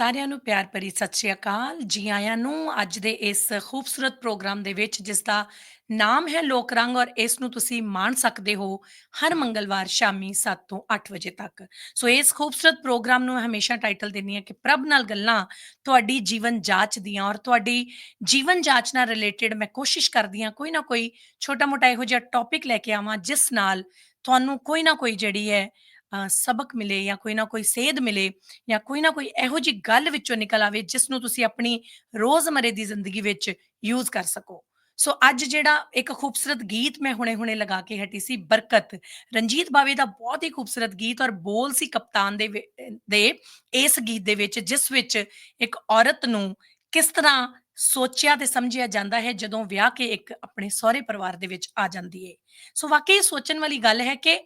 ਸਾਰਿਆਂ ਨੂੰ ਪਿਆਰ ਭਰੀ ਸਤਿ ਸ਼੍ਰੀ ਅਕਾਲ। ਜੀ ਆਇਆਂ ਨੂੰ ਅੱਜ ਦੇ ਇਸ ਖੂਬਸੂਰਤ ਪ੍ਰੋਗਰਾਮ ਦੇ ਵਿੱਚ, ਜਿਸ ਦਾ ਨਾਮ ਹੈ ਲੋਕ ਰੰਗ ਔਰ ਇਸ ਨੂੰ ਤੁਸੀਂ ਮਾਣ ਸਕਦੇ ਹੋ ਹਰ ਮੰਗਲਵਾਰ ਸ਼ਾਮੀ 7 ਤੋਂ 8 ਵਜੇ ਤੱਕ। ਸੋ ਇਸ ਖੂਬਸੂਰਤ ਪ੍ਰੋਗਰਾਮ ਨੂੰ ਮੈਂ ਹਮੇਸ਼ਾ ਟਾਈਟਲ ਦਿੰਦੀ ਹਾਂ ਕਿ ਪ੍ਰਭ ਨਾਲ ਗੱਲਾਂ ਤੁਹਾਡੀ ਜੀਵਨ ਜਾਂਚ ਦੀਆਂ ਔਰ ਤੁਹਾਡੀ ਜੀਵਨ ਜਾਂਚ ਨਾਲ ਰਿਲੇਟਡ ਮੈਂ ਕੋਸ਼ਿਸ਼ ਕਰਦੀ ਹਾਂ ਕੋਈ ਨਾ ਕੋਈ ਛੋਟਾ ਮੋਟਾ ਇਹੋ ਜਿਹਾ ਟੌਪਿਕ ਲੈ ਕੇ ਆਵਾਂ, ਜਿਸ ਨਾਲ ਤੁਹਾਨੂੰ ਕੋਈ ਨਾ ਕੋਈ ਜਿਹੜੀ ਹੈ ਅ, ਸਬਕ ਮਿਲੇ ਜਾਂ ਕੋਈ ਨਾ ਕੋਈ ਸੇਧ ਮਿਲੇ ਜਾਂ ਕੋਈ ਨਾ ਕੋਈ ਇਹੋ ਜਿਹੀ ਗੱਲ ਵਿੱਚੋਂ ਨਿਕਲ ਆਵੇ ਜਿਸ ਨੂੰ ਤੁਸੀਂ ਆਪਣੀ ਰੋਜ਼ਮਰੇ ਦੀ ਜ਼ਿੰਦਗੀ ਵਿੱਚ ਯੂਜ਼ ਕਰ ਸਕੋ। ਸੋ ਅੱਜ ਜਿਹੜਾ ਇੱਕ ਖੂਬਸੂਰਤ ਗੀਤ ਮੈਂ ਹੁਣੇ-ਹੁਣੇ ਲਗਾ ਕੇ ਹਟੀ ਸੀ ਬਰਕਤ। ਰਣਜੀਤ ਬਾਵੇ ਦਾ ਬਹੁਤ ਹੀ ਖੂਬਸੂਰਤ ਗੀਤ ਔਰ ਬੋਲ ਸੀ ਕਪਤਾਨ ਦੇ ਵਿ- ਦੇ ਇਸ ਗੀਤ ਦੇ ਵਿੱਚ ਜਿਸ ਵਿੱਚ ਇੱਕ ਔਰਤ ਨੂੰ ਕਿਸ ਤਰ੍ਹਾਂ ਸੋਚਿਆ ਤੇ ਸਮਝਿਆ ਜਾਂਦਾ ਹੈ ਜਦੋਂ ਵਿਆਹ ਕੇ ਇੱਕ ਆਪਣੇ ਸਹੁਰੇ ਪਰਿਵਾਰ ਦੇ ਵਿੱਚ ਆ ਜਾਂਦੀ ਹੈ ਸੋ ਵਾਕਈ ਸੋਚਣ ਵਾਲੀ ਗੱਲ ਹੈ ਕਿ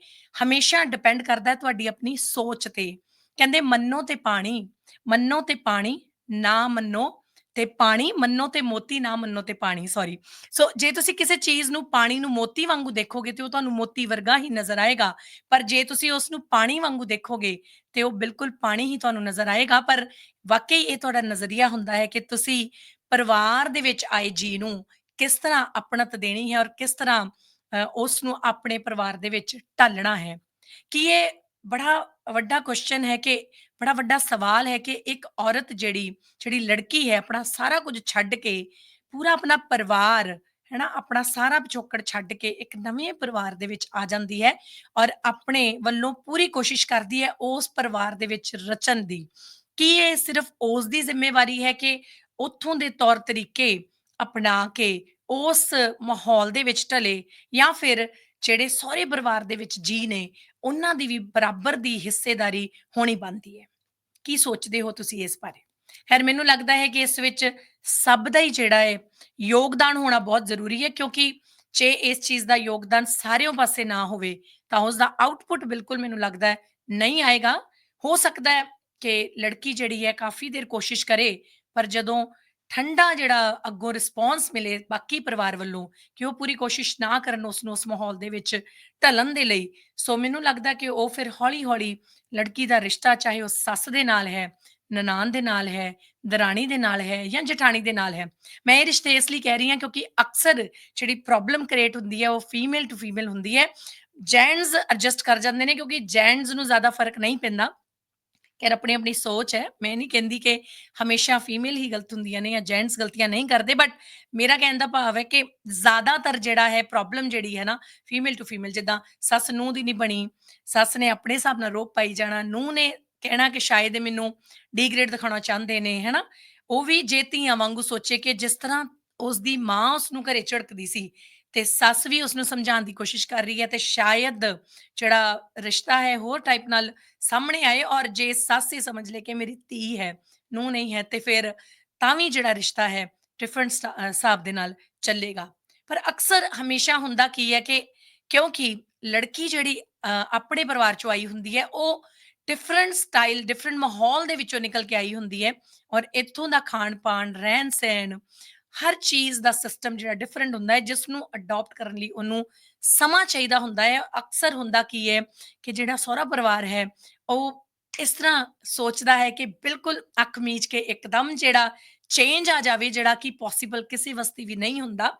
ਹਮੇਸ਼ਾ ਡਿਪੈਂਡ ਕਰਦਾ ਹੈ ਤੁਹਾਡੀ ਆਪਣੀ ਸੋਚ ਤੇ। ਕਹਿੰਦੇ, ਮੰਨੋ ਤੇ ਪਾਣੀ, ਮੰਨੋ ਤੇ ਪਾਣੀ, ਨਾ ਮੰਨੋ ਤੇ ਪਾਣੀ, ਮੰਨੋ ਤੇ ਮੋਤੀ, ਨਾ ਮੰਨੋ ਤੇ ਪਾਣੀ। ਸੌਰੀ ਸੋ ਜੇ ਤੁਸੀਂ ਕਿਸੇ ਚੀਜ਼ ਨੂੰ ਪਾਣੀ ਨੂੰ ਮੋਤੀ ਵਾਂਗੂ ਦੇਖੋਗੇ ਤੇ ਉਹ ਤੁਹਾਨੂੰ ਮੋਤੀ ਵਰਗਾ ਹੀ ਨਜ਼ਰ ਆਏਗਾ। ਪਰ ਜੇ ਤੁਸੀਂ ਉਸ ਨੂੰ ਪਾਣੀ ਵਾਂਗੂ ਦੇਖੋਗੇ ਤੇ ਉਹ ਬਿਲਕੁਲ ਪਾਣੀ ਹੀ ਤੁਹਾਨੂੰ ਨਜ਼ਰ ਆਏਗਾ। ਪਰ ਵਾਕਈ ਇਹ ਤੁਹਾਡਾ ਨਜ਼ਰੀਆ ਹੁੰਦਾ ਹੈ ਕਿ ਤੁਸੀਂ ਪਰਿਵਾਰ ਦੇ ਵਿੱਚ ਆਏ ਜੀ ਨੂੰ ਕਿਸ ਤਰ੍ਹਾਂ ਆਪਣਤ ਦੇਣੀ ਹੈ ਔਰ ਕਿਸ ਤਰ੍ਹਾਂ ਉਸ ਨੂੰ ਆਪਣੇ ਪਰਿਵਾਰ ਦੇ ਵਿੱਚ ਢਾਲਣਾ ਹੈ? ਕਿ ਇਹ ਬੜਾ ਵੱਡਾ ਕੁਐਸਚਨ ਹੈ ਕਿ, ਬੜਾ ਵੱਡਾ ਸਵਾਲ ਹੈ ਕਿ ਇੱਕ ਔਰਤ ਜਿਹੜੀ ਜਿਹੜੀ ਲੜਕੀ ਹੈ, ਆਪਣਾ ਸਾਰਾ ਕੁਝ ਛੱਡ ਕੇ ਪੂਰਾ ਆਪਣਾ ਪਰਿਵਾਰ ਹੈ ਨਾ ਆਪਣਾ ਸਾਰਾ ਪਿਛੋਕੜ ਛੱਡ ਕੇ ਇੱਕ ਨਵੇਂ ਪਰਿਵਾਰ ਦੇ ਵਿੱਚ ਆ ਜਾਂਦੀ ਹੈ ਔਰ ਆਪਣੇ ਵੱਲੋਂ ਪੂਰੀ ਕੋਸ਼ਿਸ਼ ਕਰਦੀ ਹੈ ਉਸ ਪਰਿਵਾਰ ਦੇ ਵਿੱਚ ਰਚਨ ਦੀ। ਕੀ ਇਹ ਸਿਰਫ ਉਸ ਦੀ ਜ਼ਿੰਮੇਵਾਰੀ ਹੈ ਕਿ ਉੱਥੋਂ ਦੇ ਤੌਰ ਤਰੀਕੇ ਅਪਣਾ ਕੇ ਉਸ ਮਾਹੌਲ ਦੇ ਵਿੱਚ ਢਲੇ ਜਾਂ ਫਿਰ ਜਿਹੜੇ ਸਹੁਰੇ ਪਰਿਵਾਰ ਦੇ ਵਿੱਚ ਜੀ ਨੇ, ਉਹਨਾਂ ਦੀ ਵੀ ਬਰਾਬਰ ਦੀ ਹਿੱਸੇਦਾਰੀ ਹੋਣੀ ਬਣਦੀ ਹੈ। ਕੀ ਸੋਚਦੇ ਹੋ ਤੁਸੀਂ ਇਸ ਬਾਰੇ? ਖੈਰ, ਮੈਨੂੰ ਲੱਗਦਾ ਹੈ ਕਿ ਇਸ ਵਿੱਚ ਸਭ ਦਾ ਹੀ ਜਿਹੜਾ ਹੈ ਯੋਗਦਾਨ ਹੋਣਾ ਬਹੁਤ ਜ਼ਰੂਰੀ ਹੈ, ਕਿਉਂਕਿ ਜੇ ਇਸ ਚੀਜ਼ ਦਾ ਯੋਗਦਾਨ ਸਾਰਿਆਂ ਪਾਸੇ ਨਾ ਹੋਵੇ, ਤਾਂ ਉਸ ਦਾ ਆਉਟਪੁੱਟ ਬਿਲਕੁਲ ਮੈਨੂੰ ਲੱਗਦਾ ਹੈ ਨਹੀਂ ਆਏਗਾ। ਹੋ ਸਕਦਾ ਹੈ ਕਿ ਲੜਕੀ ਜਿਹੜੀ ਹੈ ਕਾਫੀ ਦੇਰ ਕੋਸ਼ਿਸ਼ ਕਰੇ ਪਰ ਜਦੋਂ ਠੰਡਾ ਜਿਹੜਾ ਅੱਗੋਂ ਰਿਸਪੌਂਸ ਮਿਲੇ ਬਾਕੀ ਪਰਿਵਾਰ ਵੱਲੋਂ ਕਿ ਉਹ ਪੂਰੀ ਕੋਸ਼ਿਸ਼ ਨਾ ਕਰਨ ਉਸ ਨੂੰ ਉਸ ਮਾਹੌਲ ਦੇ ਵਿੱਚ ਢਲਣ ਦੇ ਲਈ ਸੋ ਮੈਨੂੰ ਲੱਗਦਾ ਕਿ ਉਹ ਫਿਰ ਹੌਲੀ-ਹੌਲੀ ਲੜਕੀ ਦਾ ਰਿਸ਼ਤਾ ਚਾਹੇ ਉਹ ਸੱਸ ਦੇ ਨਾਲ ਹੈ, ਨਨਾਣ ਦੇ ਨਾਲ ਹੈ, ਦਰਾਣੀ ਦੇ ਨਾਲ ਹੈ ਜਾਂ ਜਠਾਣੀ ਦੇ ਨਾਲ ਹੈ। ਮੈਂ ਇਹ ਰਿਸ਼ਤੇ ਇਸ ਲਈ ਕਹਿ ਰਹੀ ਹਾਂ ਕਿਉਂਕਿ ਅਕਸਰ ਜਿਹੜੀ ਪ੍ਰੋਬਲਮ ਕ੍ਰੀਏਟ ਹੁੰਦੀ ਹੈ ਉਹ ਫੀਮੇਲ ਟੂ ਫੀਮੇਲ ਹੁੰਦੀ ਹੈ। ਜੈਂਟਸ ਐਡਜਸਟ ਕਰ ਜਾਂਦੇ ਨੇ ਕਿਉਂਕਿ ਜੈਂਟਸ ਨੂੰ ਜ਼ਿਆਦਾ ਫ਼ਰਕ ਨਹੀਂ ਪੈਂਦਾ। ਖੈਰ ਆਪਣੀ-ਆਪਣੀ ਸੋਚ ਹੈ। ਮੈਂ ਨਹੀਂ ਕਹਿੰਦੀ ਕਿ ਹਮੇਸ਼ਾ ਫੀਮੇਲ ਹੀ ਗਲਤ ਹੁੰਦੀਆਂ ਨੇ ਜਾਂ ਜੈਂਟਸ ਗਲਤੀਆਂ ਨਹੀਂ ਕਰਦੇ ਬਟ ਮੇਰਾ ਕਹਿਣ ਦਾ ਭਾਵ ਹੈ ਕਿ ਜ਼ਿਆਦਾਤਰ ਜਿਹੜਾ ਹੈ ਪ੍ਰੋਬਲਮ ਜਿਹੜੀ ਹੈ ਨਾ ਫੀਮੇਲ ਟੂ ਫੀਮੇਲ ਜਿੱਦਾਂ ਸੱਸ ਨੂੰ ਦੀ ਨਹੀਂ ਬਣੀ, ਸੱਸ ਨੇ ਆਪਣੇ ਹਿਸਾਬ ਨਾਲ ਰੋਅਬ ਪਾਈ ਜਾਣਾ, ਨੂੰ ਨੇ ਕਹਿਣਾ ਕਿ ਸ਼ਾਇਦ ਮੈਨੂੰ ਡੀਗ੍ਰੇਡ ਦਿਖਾਉਣਾ ਚਾਹੁੰਦੇ ਨੇ, ਹੈ ਉਹ ਵੀ ਜੇ ਧੀਆਂ ਵਾਂਗੂ ਸੋਚੇ ਕਿ ਜਿਸ ਤਰ੍ਹਾਂ ਉਸਦੀ ਮਾਂ ਉਸਨੂੰ ਘਰੇ ਝਿੜਕਦੀ ਸੀ ਤੇ ਸੱਸ ਵੀ ਉਸਨੂੰ ਸਮਝਾਉਣ ਦੀ ਕੋਸ਼ਿਸ਼ ਕਰ ਰਹੀ ਹੈ ਤੇ ਸ਼ਾਇਦ ਜਿਹੜਾ ਰਿਸ਼ਤਾ ਹੈ ਹੋਰ ਟਾਈਪ ਨਾਲ ਸਾਹਮਣੇ ਆਏ ਔਰ ਜੇ ਸੱਸ ਹੀ ਸਮਝ ਲੇ ਕਿ ਮੇਰੀ ਧੀ ਹੈ, ਨੂੰਹ ਨਹੀਂ ਹੈ ਤੇ ਫਿਰ ਤਾਂ ਵੀ ਜਿਹੜਾ ਰਿਸ਼ਤਾ ਹੈ ਡਿਫਰੈਂਟ ਹਿਸਾਬ ਦੇ ਨਾਲ ਚੱਲੇਗਾ। ਪਰ ਅਕਸਰ ਹਮੇਸ਼ਾ ਹੁੰਦਾ ਕੀ ਹੈ ਕਿ ਕਿਉਂਕਿ ਲੜਕੀ ਜਿਹੜੀ ਅ, ਆਪਣੇ ਪਰਿਵਾਰ ਚੋਂ ਆਈ ਹੁੰਦੀ ਹੈ ਉਹ ਡਿਫਰੈਂਟ ਸਟਾਈਲ, ਡਿਫਰੈਂਟ ਮਾਹੌਲ ਦੇ ਵਿੱਚੋਂ ਨਿਕਲ ਕੇ ਆਈ ਹੁੰਦੀ ਹੈ ਔਰ ਇੱਥੋਂ ਦਾ ਖਾਣ-ਪਾਣ, ਰਹਿਣ-ਸਹਿਣ, ਹਰ ਚੀਜ਼ ਦਾ ਸਿਸਟਮ ਜਿਹੜਾ ਡਿਫਰੈਂਟ ਹੁੰਦਾ ਹੈ ਜਿਸ ਨੂੰ ਅਡਾਪਟ ਕਰਨ ਲਈ ਉਹਨੂੰ ਸਮਾਂ ਚਾਹੀਦਾ ਹੁੰਦਾ ਹੈ। ਅਕਸਰ ਹੁੰਦਾ ਕੀ ਹੈ ਕਿ ਜਿਹੜਾ ਸਹੁਰਾ ਪਰਿਵਾਰ ਹੈ, ਉਹ ਇਸ ਤਰ੍ਹਾਂ ਸੋਚਦਾ ਹੈ ਕਿ ਬਿਲਕੁਲ ਅੱਖ ਮੀਚ ਕੇ ਇੱਕਦਮ ਜਿਹੜਾ ਚੇਂਜ ਆ ਜਾਵੇ, ਜਿਹੜਾ ਕਿ ਪੋਸੀਬਲ ਕਿਸੇ ਵਾਸਤੇ ਵੀ ਨਹੀਂ ਹੁੰਦਾ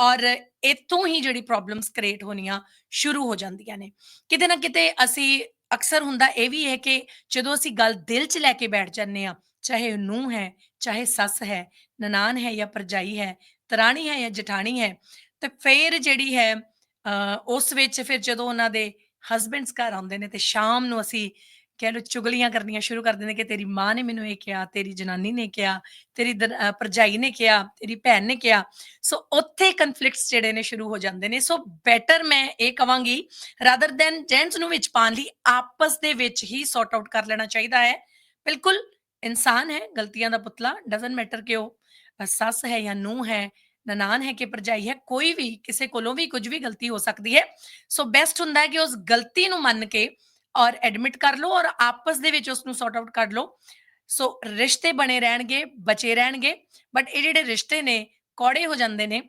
ਔਰ ਇੱਥੋਂ ਹੀ ਜਿਹੜੀ ਪ੍ਰੋਬਲਮਸ ਕ੍ਰੀਏਟ ਹੋਣੀਆਂ ਸ਼ੁਰੂ ਹੋ ਜਾਂਦੀਆਂ ਨੇ। ਕਿਤੇ ਨਾ ਕਿਤੇ ਅਸੀਂ ਅਕਸਰ ਹੁੰਦਾ ਇਹ ਵੀ ਹੈ ਕਿ ਜਦੋਂ ਅਸੀਂ ਗੱਲ ਦਿਲ 'ਚ ਲੈ ਕੇ ਬੈਠ ਜਾਂਦੇ ਹਾਂ, ਚਾਹੇ ਉਹ ਨੂੰਹ ਹੈ, ਚਾਹੇ ਸੱਸ ਹੈ, ਨਨਾਨ ਹੈ ਜਾਂ ਭਰਜਾਈ ਹੈ, ਤਰਾਣੀ ਹੈ ਜਾਂ ਜਠਾਣੀ ਹੈ, ਤੇ ਫੇਰ ਜਿਹੜੀ ਹੈ ਅ, ਉਸ ਵਿੱਚ ਫਿਰ ਜਦੋਂ ਉਹਨਾਂ ਦੇ ਹਸਬੈਂਡਸ ਘਰ ਆਉਂਦੇ ਨੇ ਤੇ ਸ਼ਾਮ ਨੂੰ ਅਸੀਂ ਕਹਿ ਲਓ ਚੁਗਲੀਆਂ ਕਰਨੀਆਂ ਸ਼ੁਰੂ ਕਰ ਦਿੰਦੇ ਕਿ ਤੇਰੀ ਮਾਂ ਨੇ ਮੈਨੂੰ ਇਹ ਕਿਹਾ, ਤੇਰੀ ਜਨਾਨੀ ਨੇ ਕਿਹਾ, ਤੇਰੀ ਦਰ ਨੇ ਕਿਹਾ, ਤੇਰੀ ਭੈਣ ਨੇ ਕਿਹਾ। ਸੋ ਉੱਥੇ ਕਨਫਲਿਕਟਸ ਜਿਹੜੇ ਨੇ ਸ਼ੁਰੂ ਹੋ ਜਾਂਦੇ ਨੇ। ਸੋ ਬੈਟਰ ਮੈਂ ਇਹ ਕਵਾਂਗੀ ਰਾਦਰ ਦੈਨ ਜੈਂਟਸ ਨੂੰ ਵਿੱਚ ਪਾਉਣ ਲਈ ਆਪਸ ਦੇ ਵਿੱਚ ਹੀ ਸੌਰਟ ਆਊਟ ਕਰ ਲੈਣਾ ਚਾਹੀਦਾ ਹੈ। ਬਿਲਕੁਲ ਇਨਸਾਨ ਹੈ, ਗਲਤੀਆਂ ਦਾ ਪੁਤਲਾ ਡਜ਼ਨਟ ਮੈਟਰ ਕਿ ਉਹ ਸੱਸ ਹੈ ਜਾਂ ਨੂੰ ਹੈ, ਨਨਾਨ ਹੈ ਕਿ ਭਰਜਾਈ ਹੈ, ਕੋਈ ਵੀ ਕਿਸੇ ਕੋਲੋਂ ਵੀ ਕੁਝ ਵੀ ਗਲਤੀ ਹੋ ਸਕਦੀ ਹੈ। ਸੋ ਬੈਸਟ ਹੁੰਦਾ ਹੈ ਕਿ ਉਸ ਗਲਤੀ ਨੂੰ ਮੰਨ ਕੇ ਔਰ ਐਡਮਿਟ ਕਰ ਲਓ ਔਰ ਆਪਸ ਦੇ ਵਿੱਚ ਉਸ ਨੂੰ ਸੌਰਟ ਆਊਟ ਕਰ ਲਓ। ਸੋ ਰਿਸ਼ਤੇ ਬਣੇ ਰਹਿਣਗੇ, ਬਚੇ ਰਹਿਣਗੇ ਬਟ ਇਹ ਜਿਹੜੇ ਰਿਸ਼ਤੇ ਨੇ ਕੌੜੇ ਹੋ ਜਾਂਦੇ ਨੇ।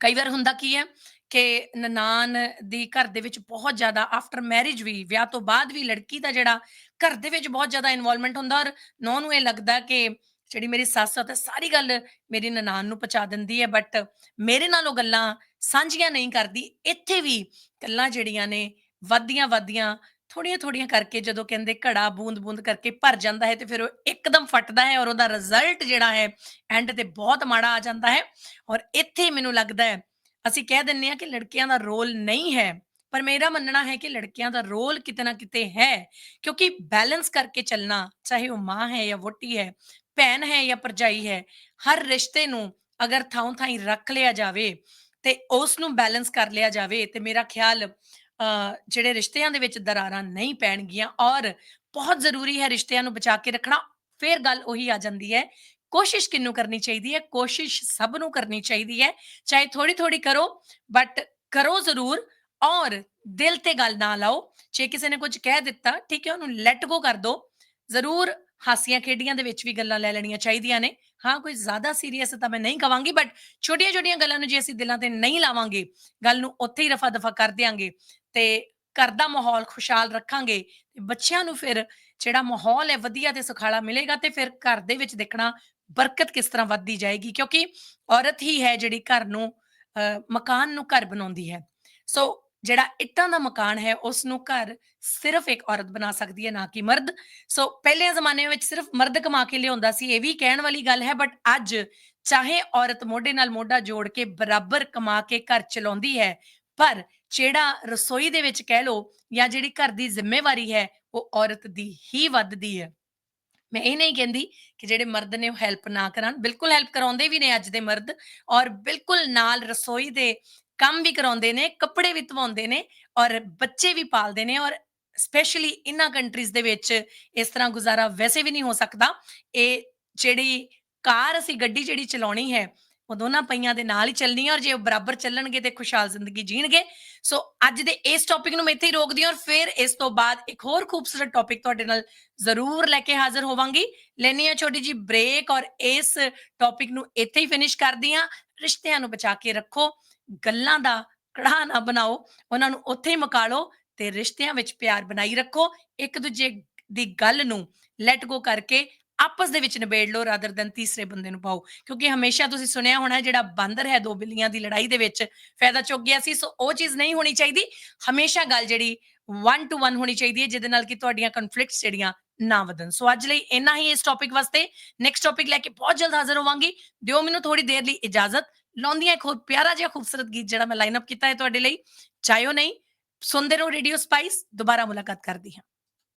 ਕਈ ਵਾਰ ਹੁੰਦਾ ਕੀ ਹੈ ਕਿ ਨਨਾਨ ਦੀ ਘਰ ਦੇ ਵਿੱਚ ਬਹੁਤ ਜ਼ਿਆਦਾ ਆਫਟਰ ਮੈਰਿਜ ਵੀ ਵਿਆਹ ਤੋਂ ਬਾਅਦ ਵੀ ਲੜਕੀ ਦਾ ਜਿਹੜਾ ਘਰ ਦੇ ਵਿੱਚ ਬਹੁਤ ਜ਼ਿਆਦਾ ਇਨਵੋਲਵਮੈਂਟ ਹੁੰਦਾ ਔਰ ਨੌ ਨੂੰ ਇਹ ਲੱਗਦਾ ਕਿ ਜਿਹੜੀ ਮੇਰੀ ਸੱਸ ਆ ਤਾਂ ਸਾਰੀ ਗੱਲ ਮੇਰੀ ਨਨਾਨ ਨੂੰ ਪਹੁੰਚਾ ਦਿੰਦੀ ਹੈ ਬਟ ਮੇਰੇ ਨਾਲ ਉਹ ਗੱਲਾਂ ਸਾਂਝੀਆਂ ਨਹੀਂ ਕਰਦੀ ਇੱਥੇ ਵੀ ਗੱਲਾਂ ਜਿਹੜੀਆਂ ਨੇ ਵੱਧਦੀਆਂ ਵੱਧਦੀਆਂ ਥੋੜੀਆਂ ਥੋੜੀਆਂ ਕਰਕੇ ਜਦੋਂ ਕਹਿੰਦੇ ਘੜਾ ਬੂੰਦ ਬੂੰਦ ਕਰਕੇ ਭਰ ਜਾਂਦਾ ਹੈ ਤੇ ਫਿਰ ਉਹ ਇੱਕਦਮ ਫਟਦਾ ਹੈ ਔਰ ਉਹਦਾ ਰਿਜ਼ਲਟ ਜਿਹੜਾ ਹੈ ਐਂਡ ਤੇ ਬਹੁਤ ਮਾੜਾ ਆ ਜਾਂਦਾ ਹੈ। ਔਰ ਇੱਥੇ ਮੈਨੂੰ ਲੱਗਦਾ ਹੈ, ਅਸੀਂ ਕਹਿ ਦਿੰਨੇ ਆ ਕਿ ਲੜਕੀਆਂ ਦਾ ਰੋਲ ਨਹੀਂ ਹੈ, ਪਰ ਮੇਰਾ ਮੰਨਣਾ ਹੈ ਕਿ ਲੜਕੀਆਂ ਦਾ ਰੋਲ ਕਿਤੇ ਨਾ ਕਿਤੇ ਹੈ, ਕਿਉਂਕਿ ਬੈਲੈਂਸ ਕਰਕੇ ਚੱਲਣਾ, ਚਾਹੇ ਉਹ ਮਾਂ ਹੈ ਜਾਂ ਵੋਟੀ ਹੈ, ਭੈਣ ਹੈ ਜਾਂ ਭਰਜਾਈ ਹੈ, ਹਰ ਰਿਸ਼ਤੇ ਨੂੰ ਅਗਰ ਥਾਂ ਥਾਂ ਰੱਖ ਲਿਆ ਜਾਵੇ ਤੇ ਉਸ ਨੂੰ ਬੈਲੈਂਸ ਕਰ ਲਿਆ ਜਾਵੇ ਤੇ ਮੇਰਾ ਖਿਆਲ ਜਿਹੜੇ ਰਿਸ਼ਤਿਆਂ ਦੇ ਵਿੱਚ ਦਰਾਰਾਂ ਨਹੀਂ ਪੈਣਗੀਆਂ ਔਰ ਬਹੁਤ ਜ਼ਰੂਰੀ ਹੈ ਰਿਸ਼ਤਿਆਂ ਨੂੰ ਬਚਾ ਕੇ ਰੱਖਣਾ, ਫਿਰ ਗੱਲ ਉਹੀ ਆ ਜਾਂਦੀ ਹੈ, ਕੋਸ਼ਿਸ਼ ਕਿੰਨੂੰ ਕਰਨੀ ਚਾਹੀਦੀ ਹੈ? ਕੋਸ਼ਿਸ਼ ਸਭ ਨੂੰ ਕਰਨੀ ਚਾਹੀਦੀ ਹੈ, ਚਾਹੇ ਥੋੜੀ ਥੋੜੀ ਕਰੋ ਬਟ ਕਰੋ ਜ਼ਰੂਰ ਔਰ ਦਿਲ ਤੇ ਗੱਲ ਨਾ ਲਾਓ, ਜੇ ਕਿਸੇ ਨੇ ਕੁਝ ਕਹਿ ਦਿੱਤਾ, ਠੀਕ ਹੈ, ਉਹਨੂੰ ਲੈਟ ਗੋ ਕਰ ਦਿਓ ਜ਼ਰੂਰ ਹਾਸੀਆਂ ਖੇਡੀਆਂ ਦੇ ਵਿੱਚ ਵੀ ਗੱਲਾਂ ਲੈ ਲੈਣੀਆਂ ਚਾਹੀਦੀਆਂ ਨੇ, ਹਾਂ, ਕੋਈ ਜ਼ਿਆਦਾ ਸੀਰੀਅਸ ਤਾਂ ਮੈਂ ਨਹੀਂ ਕਵਾਂਗੀ ਬਟ ਛੋਟੀਆਂ ਛੋਟੀਆਂ ਗੱਲਾਂ ਨੂੰ ਜੇ ਅਸੀਂ ਦਿਲਾਂ ਤੇ ਨਹੀਂ ਲਾਵਾਂਗੇ, ਗੱਲ ਨੂੰ ਉੱਥੇ ਹੀ ਰਫਾ ਦਫਾ ਕਰ ਦਿਆਂਗੇ ਤੇ ਘਰ ਦਾ ਮਾਹੌਲ ਖੁਸ਼ਹਾਲ ਰੱਖਾਂਗੇ ਤੇ ਬੱਚਿਆਂ ਨੂੰ ਫਿਰ ਜਿਹੜਾ ਮਾਹੌਲ ਹੈ ਵਧੀਆ ਤੇ ਸੁਖਾਲਾ ਮਿਲੇਗਾ ਤੇ ਫਿਰ ਘਰ ਦੇ ਵਿੱਚ ਦੇਖਣਾ ਬਰਕਤ ਕਿਸ ਤਰ੍ਹਾਂ ਵੱਧਦੀ ਜਾਏਗੀ, ਕਿਉਂਕਿ ਔਰਤ ਹੀ ਹੈ ਜਿਹੜੀ ਘਰ ਨੂੰ ਮਕਾਨ ਨੂੰ ਘਰ ਬਣਾਉਂਦੀ ਹੈ। ਸੋ ਜਿਹੜਾ ਇੱਟਾਂ ਦਾ ਮਕਾਨ ਹੈ ਉਸ ਨੂੰ ਘਰ ਸਿਰਫ ਇੱਕ ਔਰਤ ਬਣਾ ਸਕਦੀ ਹੈ, ਨਾ ਕਿ ਮਰਦ। ਸੋ ਪਹਿਲੇ ਜ਼ਮਾਨੇ ਵਿੱਚ ਸਿਰਫ ਮਰਦ ਕਮਾ ਕੇ ਲਿਆਉਂਦਾ ਸੀ, ਇਹ ਵੀ ਕਹਿਣ ਵਾਲੀ ਗੱਲ ਹੈ ਬਟ ਅੱਜ ਚਾਹੇ ਔਰਤ ਮੋਢੇ ਨਾਲ ਮੋਢਾ ਜੋੜ ਕੇ ਬਰਾਬਰ ਕਮਾ ਕੇ ਘਰ ਚਲਾਉਂਦੀ ਹੈ, ਪਰ ਜਿਹੜਾ ਰਸੋਈ ਦੇ ਵਿੱਚ ਕਹਿ ਲੋ ਜਾਂ ਜਿਹੜੀ ਘਰ ਦੀ ਜ਼ਿੰਮੇਵਾਰੀ ਹੈ, ਉਹ ਔਰਤ ਦੀ ਹੀ ਵੱਧਦੀ ਹੈ। ਮੈਂ ਇਹ ਨਹੀਂ ਕਹਿੰਦੀ ਕਿ ਜਿਹੜੇ ਮਰਦ ਨੇ ਉਹ ਹੈਲਪ ਨਾ ਕਰਾਉਣ, ਬਿਲਕੁਲ ਹੈਲਪ ਕਰਾਉਂਦੇ ਵੀ ਨੇ ਅੱਜ ਦੇ ਮਰਦ ਔਰ ਬਿਲਕੁਲ ਨਾਲ ਰਸੋਈ ਦੇ ਕੰਮ ਵੀ ਕਰਾਉਂਦੇ ਨੇ, ਕੱਪੜੇ ਵੀ ਧਵਾਉਂਦੇ ਨੇ ਔਰ ਬੱਚੇ ਵੀ ਪਾਲਦੇ ਨੇ ਔਰ ਸਪੈਸ਼ਲੀ ਇਨਾਂ ਕੰਟਰੀਜ਼ ਦੇ ਵਿੱਚ ਇਸ ਤਰ੍ਹਾਂ ਗੁਜ਼ਾਰਾ ਵੈਸੇ ਵੀ ਨਹੀਂ ਹੋ ਸਕਦਾ। ਇਹ ਜਿਹੜੀ ਕਾਰ ਅਸੀਂ ਗੱਡੀ ਜਿਹੜੀ ਚਲਾਉਣੀ ਹੈ ਉਹ ਦੋਨਾਂ ਪਈਆਂ ਦੇ ਨਾਲ ਹੀ ਚੱਲਣੀ ਹੈ ਔਰ ਜੇ ਉਹ ਬਰਾਬਰ ਚੱਲਣਗੇ ਤੇ ਖੁਸ਼ਹਾਲ ਜ਼ਿੰਦਗੀ ਜੀਣਗੇ। ਸੋ ਅੱਜ ਦੇ ਇਸ ਟੌਪਿਕ ਨੂੰ ਮੈਂ ਇੱਥੇ ਹੀ ਰੋਕਦੀ ਹਾਂ ਔਰ ਫਿਰ ਇਸ ਤੋਂ ਬਾਅਦ ਇੱਕ ਹੋਰ ਖੂਬਸੂਰਤ ਟੌਪਿਕ ਤੁਹਾਡੇ ਨਾਲ ਜ਼ਰੂਰ ਲੈ ਕੇ ਹਾਜ਼ਰ ਹੋਵਾਂਗੀ। ਲੈਣੀ ਆ ਛੋਟੀ ਜੀ ਬ੍ਰੇਕ ਔਰ ਇਸ ਟੌਪਿਕ ਨੂੰ ਇੱਥੇ ਹੀ ਫਿਨਿਸ਼ ਕਰਦੀ ਹਾਂ। ਰਿਸ਼ਤਿਆਂ ਨੂੰ ਬਚਾ ਕੇ ਰੱਖੋ, ਗੱਲਾਂ ਦਾ ਕੜਾਹ ਨਾ ਬਣਾਓ, ਉਹਨਾਂ ਨੂੰ ਉੱਥੇ ਹੀ ਮੁਕਾ ਲਓ ਤੇ ਰਿਸ਼ਤਿਆਂ ਵਿੱਚ ਪਿਆਰ ਬਣਾਈ ਰੱਖੋ। ਇੱਕ ਦੂਜੇ ਦੀ ਗੱਲ ਨੂੰ ਲੈਟ ਗੋ ਕਰਕੇ ਆਪਸ ਦੇ ਵਿੱਚ ਨਿਬੇੜ ਲਓ ਰਾਦਰ ਦਨ ਤੀਸਰੇ ਬੰਦੇ ਨੂੰ ਪਾਓ। ਕਿਉਂਕਿ ਹਮੇਸ਼ਾ ਤੁਸੀਂ ਸੁਣਿਆ ਹੋਣਾ ਜਿਹੜਾ ਬਾਂਦਰ ਹੈ ਦੋ ਬਿੱਲੀਆਂ ਦੀ ਲੜਾਈ ਦੇ ਵਿੱਚ ਫਾਇਦਾ ਚੁੱਕ ਗਿਆ ਸੀ। ਸੋ ਉਹ ਚੀਜ਼ ਨਹੀਂ ਹੋਣੀ ਚਾਹੀਦੀ। ਹਮੇਸ਼ਾ ਗੱਲ ਜਿਹੜੀ 1 ਟੂ 1 ਹੋਣੀ ਚਾਹੀਦੀ ਹੈ, ਜਿਹਦੇ ਨਾਲ ਕਿ ਤੁਹਾਡੀਆਂ ਕਨਫਲਿਕਟਸ ਜਿਹੜੀਆਂ ਨਾ ਵਧਣ। ਸੋ ਅੱਜ ਲਈ ਇੰਨਾ ਹੀ ਇਸ ਟੌਪਿਕ ਵਾਸਤੇ। ਨੈਕਸਟ ਟੌਪਿਕ ਲੈ ਕੇ ਬਹੁਤ ਜਲਦ ਹਾਜ਼ਰ ਹੋਵਾਂਗੀ। ਦਿਓ ਮੈਨੂੰ ਥੋੜੀ ਦੇਰ ਲਈ ਇਜਾਜ਼ਤ। ਲਾਉਂਦੀਆਂ ਇੱਕ ਹੋਰ ਪਿਆਰਾ ਜਿਹਾ ਖੂਬਸੂਰਤ ਗੀਤ ਜਿਹੜਾ ਮੈਂ ਲਾਈਨ ਅਪ ਕੀਤਾ ਹੈ ਤੁਹਾਡੇ ਲਈ। ਚਾਹੋ ਨਹੀਂ, ਸੁਣਦੇ ਰਹੋ ਰੇਡੀਓ ਸਪਾਈਸ ਦੁਬਾਰਾ ਮੁਲਾਕਾਤ ਕਰਦੀ ਹਾਂ।